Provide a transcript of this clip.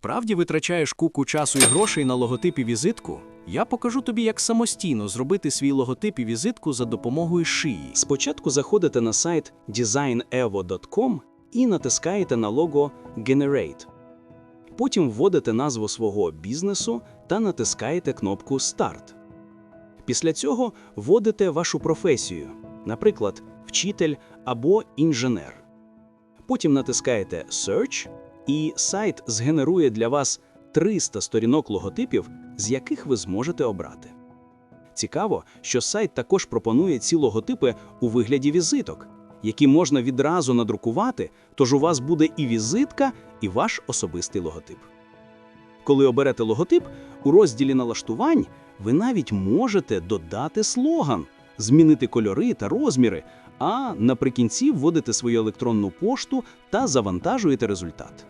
Справді витрачаєш куку часу і грошей на логотип і візитку? Я покажу тобі, як самостійно зробити свій логотип і візитку за допомогою шиї. Спочатку заходите на сайт designevo.com і натискаєте на лого Generate. Потім вводите назву свого бізнесу та натискаєте кнопку Start. Після цього вводите вашу професію, наприклад, вчитель або інженер. Потім натискаєте Search, і сайт згенерує для вас 300 сторінок логотипів, з яких ви зможете обрати. Цікаво, що сайт також пропонує ці логотипи у вигляді візиток, які можна відразу надрукувати, тож у вас буде і візитка, і ваш особистий логотип. Коли оберете логотип, у розділі налаштувань ви навіть можете додати слоган, змінити кольори та розміри, а наприкінці вводите свою електронну пошту та завантажуєте результат.